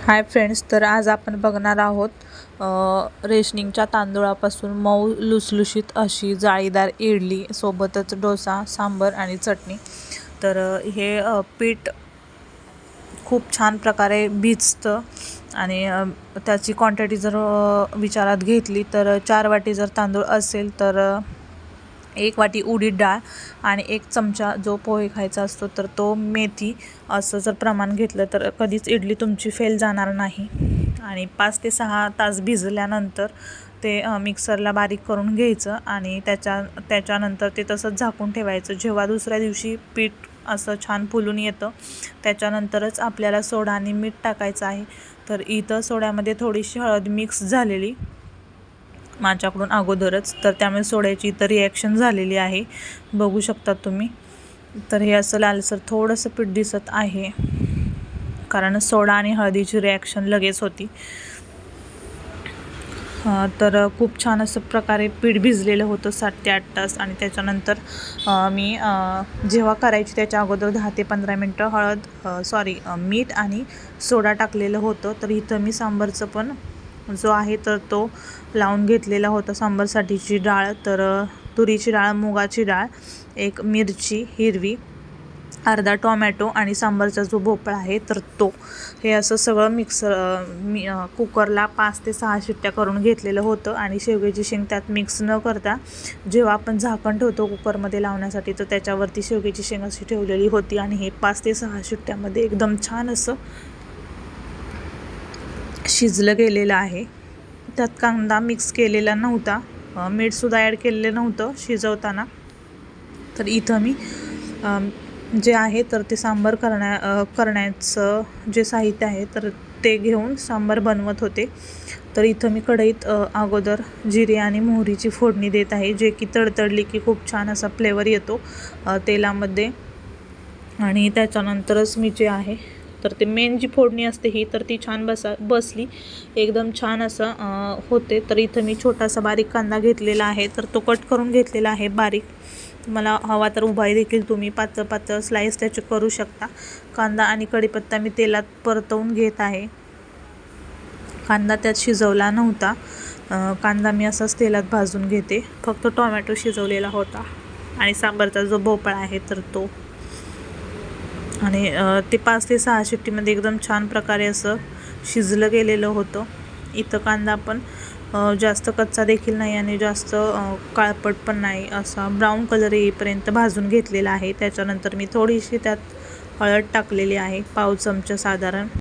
Hi friends तर आज आपण बघणार आहोत रेशनिंगच्या तांदूळापासून मऊ लुसलुशीत अशी जाळीदार इडली सोबतच डोसा सांबर आणि चटणी. तर हे पीठ खूप छान प्रकारे भिजतं आणि त्याची क्वांटिटी जर विचारात घेतली तर चार वाटी जर तांदूळ असेल तर एक वाटी उडीद डाळ आणि एक चमचा जो पोहे खायचा असतो तर तो मेथी असं जर प्रमाण घेतलं तर कधीच इडली तुमची फेल जाणार नाही. आणि पाच ते सहा तास भिजल्यानंतर ते मिक्सरला बारीक करून घ्यायचं आणि त्याच्या त्याच्यानंतर ते तसंच झाकून ठेवायचं. जेव्हा दुसऱ्या दिवशी पीठ असं छान फुलून येतं त्याच्यानंतरच आपल्याला सोडा आणि मीठ टाकायचं आहे. तर इथं सोड्यामध्ये थोडीशी हळद मिक्स झालेली. माझ्याकडून अगोदरच. तर त्यामुळे सोड्याची इतर रिॲक्शन झालेली आहे. बघू शकता तुम्ही. तर हे असं लालसर थोडंसं पीठ दिसत आहे. कारण सोडा आणि हळदीची रिॲक्शन लगेच होती. तर खूप छान असं प्रकारे पीठ भिजलेलं होतं सात ते आठ तास. आणि त्याच्यानंतर मी जेव्हा करायची त्याच्या अगोदर दहा ते पंधरा मिनटं हळद सॉरी मीठ आणि सोडा टाकलेलं होतं. तर इथं मी सांबरचं पण जो आहे तर तो लावून घेतलेला होता सांबारसाठीची डाळ. तर तुरीची डाळ मुगाची डाळ एक मिरची हिरवी अर्धा टोमॅटो आणि सांबारचा जो भोपळा आहे तर तो. हे असं सगळं मिक्सर मी कुकरला पाच ते सहा शिट्ट्या करून घेतलेलं होतं आणि शेवग्याची शेंग त्यात मिक्स न करता जेव्हा आपण झाकण ठेवतो कुकरमध्ये लावण्यासाठी तर त्याच्यावरती शेवग्याची शेंग अशी ठेवलेली होती आणि हे पाच ते सहा शिट्ट्यामध्ये एकदम छान असं शिजलं गेलेलं आहे. त्यात कांदा मिक्स केलेला नव्हता. मीठसुद्धा ॲड केलेलं नव्हतं शिजवताना. तर इथं मी जे आहे तर ते सांबार करण्या करण्याचं जे साहित्य आहे तर ते घेऊन सांबार बनवत होते. तर इथं मी कढईत अगोदर जिरे आणि मोहरीची फोडणी देत आहे जे की तडतडली की खूप छान असा फ्लेवर येतो तेलामध्ये. आणि त्याच्यानंतरच मी जे आहे तर ते मेन जी फोडणी असते ही तर ती छान बसा बसली. एकदम छान असं होते. तर इथं मी छोटासा बारीक कांदा घेतलेला आहे. तर तो कट करून घेतलेला आहे बारीक. तुम्हाला हवा तर उभाही देखील तुम्ही पातळ पातळ स्लाईस त्याचे करू शकता. कांदा आणि कढीपत्ता मी तेलात परतवून घेत आहे. कांदा त्यात शिजवला नव्हता. कांदा मी असाच तेलात भाजून घेते. फक्त टोमॅटो शिजवलेला होता. आणि सांबारचा जो भोपळा आहे तर तो. आणि ते पाच ते सहा शिट्टीमध्ये एकदम छान प्रकारे असं शिजलं गेलेलं होतं. इथं कांदा पण जास्त कच्चा देखील नाही आणि जास्त काळपट पण नाही. असा ब्राऊन कलर येईपर्यंत भाजून घेतलेला आहे. त्याच्यानंतर मी थोडीशी त्यात हळद टाकलेली आहे पाव चमचा साधारण.